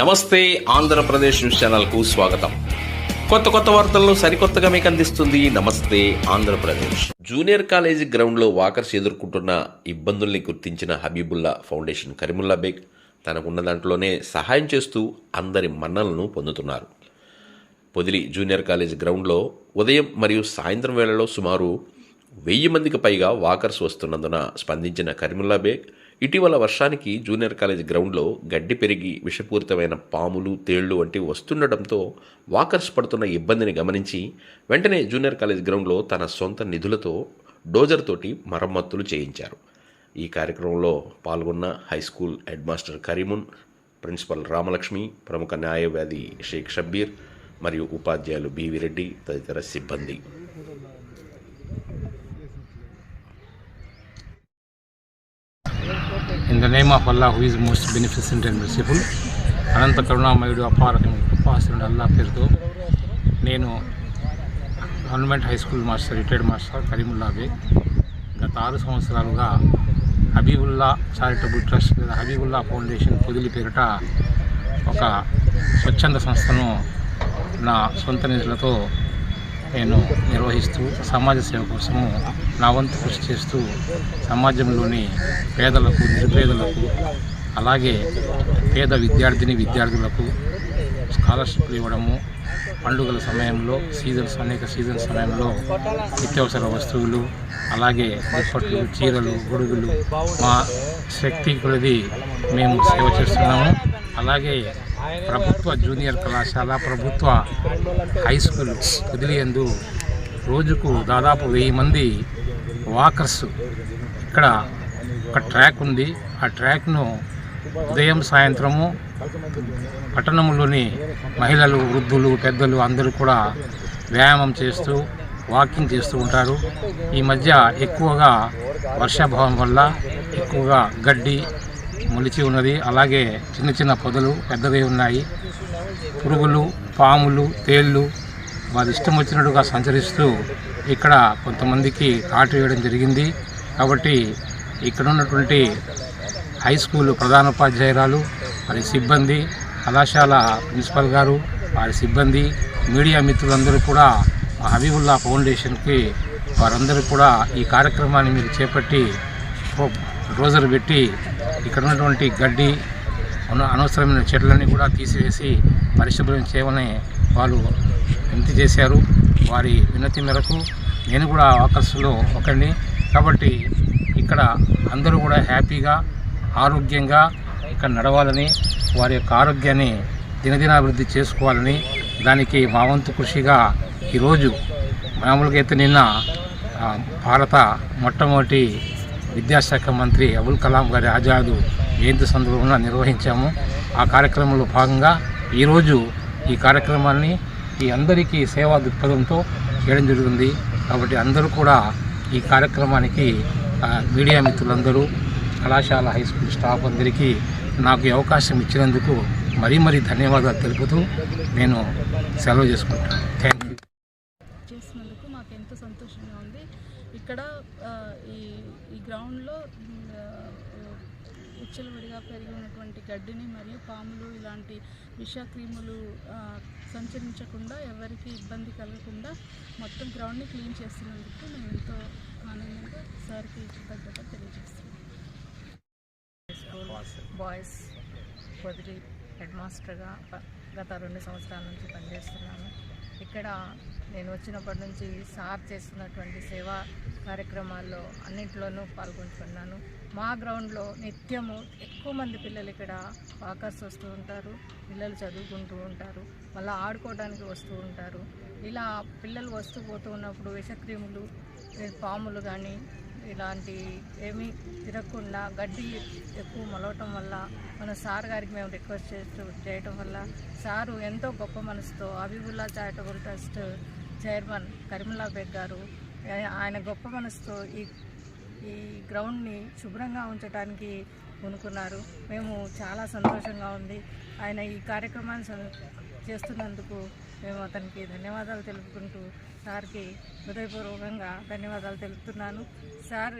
నమస్తే ఆంధ్రప్రదేశ్ న్యూస్ ఛానల్కు స్వాగతం. కొత్త కొత్త వార్తలను సరికొత్తగా మీకు అందిస్తుంది నమస్తే ఆంధ్రప్రదేశ్. జూనియర్ కాలేజీ గ్రౌండ్లో వాకర్స్ ఎదుర్కొంటున్న ఇబ్బందుల్ని గుర్తించిన హబీబుల్లా ఫౌండేషన్ కరీముల్లా బేగ్ తనకున్న దాంట్లోనే సహాయం చేస్తూ అందరి మన్నలను పొందుతున్నారు. పొదిలి జూనియర్ కాలేజ్ గ్రౌండ్లో ఉదయం మరియు సాయంత్రం వేళలో సుమారు వెయ్యి మందికి పైగా వాకర్స్ వస్తున్నందున స్పందించిన కరీముల్లా బేగ్ ఇటీవల వర్షానికి జూనియర్ కాలేజ్ గ్రౌండ్లో గడ్డి పెరిగి విషపూరితమైన పాములు తేళ్ళు వంటివి వస్తుండటంతో వాకర్స్ పడుతున్న ఇబ్బందిని గమనించి వెంటనే జూనియర్ కాలేజ్ గ్రౌండ్లో తన సొంత నిధులతో డోజర్ తోటి మరమ్మతులు చేయించారు. ఈ కార్యక్రమంలో పాల్గొన్న high school head master Karimun principal Ramalakshmi ప్రముఖ న్యాయవాది షేక్ షబ్బీర్ మరియు ఉపాధ్యాయులు బివి రెడ్డి తదితర సిబ్బంది. In the name of Allah who is most beneficent and merciful అనంత కరుణామయుడు అపారకం కృపాసుడు అల్లా పేరుతో నేను government high school master retired master Karimulla గత ఆరు సంవత్సరాలుగా హబీబుల్లా చారిటబుల్ ట్రస్ట్ లేదా హబీబుల్లా ఫౌండేషన్ పొదిలి పేరిట ఒక స్వచ్ఛంద సంస్థను నా సొంత నిధులతో నేను నిర్వహిస్తూ సమాజ సేవ కోసము నా వంతు కృషి చేస్తూ సమాజంలోని పేదలకు నిరుపేదలకు అలాగే పేద విద్యార్థిని విద్యార్థులకు స్కాలర్షిప్లు ఇవ్వడము పండుగల సమయంలో సీజన్స్ అనేక సీజన్ సమయంలో నిత్యావసర వస్తువులు అలాగే దుప్పట్లు చీరలు గొడుగులు మా శక్తి కొలది మేము సేవ చేస్తున్నాము. అలాగే ప్రభుత్వ జూనియర్ కళాశాల ప్రభుత్వ హై స్కూల్ కుదిలియందు రోజుకు దాదాపు వెయ్యి మంది వాకర్స్ ఇక్కడ ఒక ట్రాక్ ఉంది. ఆ ట్రాక్ను ఉదయం సాయంత్రము పట్టణంలోని మహిళలు వృద్ధులు పెద్దలు అందరూ కూడా వ్యాయామం చేస్తూ వాకింగ్ చేస్తూ ఉంటారు. ఈ మధ్య ఎక్కువగా వర్షాభావం వల్ల ఎక్కువగా గడ్డి మొలిచి ఉన్నది. అలాగే చిన్న చిన్న పొదలు పెద్దవి ఉన్నాయి. పురుగులు పాములు తేళ్ళు వారి ఇష్టం వచ్చినట్టుగా సంచరిస్తూ ఇక్కడ కొంతమందికి కాటు వేయడం జరిగింది. కాబట్టి ఇక్కడ ఉన్నటువంటి హై స్కూల్ ప్రధానోపాధ్యాయురాలు వారి సిబ్బంది కళాశాల ప్రిన్సిపల్ గారు వారి సిబ్బంది మీడియా మిత్రులందరూ కూడా మా హబీబుల్లా ఫౌండేషన్కి వారందరూ కూడా ఈ కార్యక్రమాన్ని మీరు చేపట్టి రోజరు రోజులు పెట్టి ఇక్కడ ఉన్నటువంటి గడ్డి అనవసరమైన చెట్లన్నీ కూడా తీసివేసి పరిశుభ్రం చేయమని వాళ్ళు వినతి చేశారు. వారి వినతి మేరకు నేను కూడా ఆకర్షలో ఒకరిని కాబట్టి ఇక్కడ అందరూ కూడా హ్యాపీగా ఆరోగ్యంగా ఇక్కడ నడవాలని వారి యొక్క ఆరోగ్యాన్ని దినదినాభివృద్ధి చేసుకోవాలని దానికి మా వంతు కృషిగా ఈరోజు మామూలుగా అయితే నిన్న భారత మొట్టమొదటి విద్యాశాఖ మంత్రి అబుల్ కలాం గారి ఆజాదు జయంతి సందర్భంగా నిర్వహించాము. ఆ కార్యక్రమంలో భాగంగా ఈరోజు ఈ కార్యక్రమాన్ని ఈ అందరికీ సేవా దృక్పథంతో చేయడం జరుగుతుంది. కాబట్టి అందరూ కూడా ఈ కార్యక్రమానికి మీడియా మిత్రులందరూ కళాశాల హై స్కూల్ స్టాఫ్ అందరికీ నాకు అవకాశం ఇచ్చినందుకు మరీ మరీ ధన్యవాదాలు తెలుపుతూ నేను సెలవు చేసుకుంటాను. థ్యాంక్ యూ చేసినందుకు మాకు ఎంతో సంతోషంగా ఉంది ఇక్కడ ఆ, ఈ ఈ గ్రౌండ్లో ఉచ్చలవిడిగా పెరిగి ఉన్నటువంటి గడ్డిని మరియు పాములు ఇలాంటి విషక్రిములు సంచరించకుండా ఎవరికి ఇబ్బంది కలగకుండా మొత్తం గ్రౌండ్ని క్లీన్ చేస్తున్నందుకు మేము ఎంతో ఆనందంగా సార్కి కృతజ్ఞత తెలియజేస్తున్నాం. స్కూల్ బాయ్స్ పొదిలి హెడ్ మాస్టర్గా గత రెండు సంవత్సరాల నుంచి పనిచేస్తున్నాను ఇక్కడ నేను వచ్చినప్పటి నుంచి సార్ చేస్తున్నటువంటి సేవా కార్యక్రమాల్లో అన్నింటిలోనూ పాల్గొంటున్నాను. మా గ్రౌండ్లో నిత్యము ఎక్కువ మంది పిల్లలు ఇక్కడ వాకర్స్ వస్తూ ఉంటారు పిల్లలు చదువుకుంటూ ఉంటారు మళ్ళీ ఆడుకోవడానికి వస్తూ ఉంటారు. ఇలా పిల్లలు వస్తూ పోతూ ఉన్నప్పుడు విషక్రిములు పాములు కానీ ఇలాంటి ఏమీ తిరగకుండా గడ్డి ఎక్కువ మొలవటం వల్ల మన సార్ గారికి మేము రిక్వెస్ట్ చేస్తూ చేయటం వల్ల సారు ఎంతో గొప్ప మనసుతో Habibulla charitable trust chairman Karimulla Baig garu ఆయన గొప్ప మనసుతో ఈ ఈ గ్రౌండ్ని శుభ్రంగా ఉంచడానికి పూనుకున్నారు మేము చాలా సంతోషంగా ఉంది. ఆయన ఈ కార్యక్రమాన్ని చేస్తున్నందుకు మేము అతనికి ధన్యవాదాలు తెలుపుకుంటూ సార్కి హృదయపూర్వకంగా ధన్యవాదాలు తెలుపుతున్నాను. సార్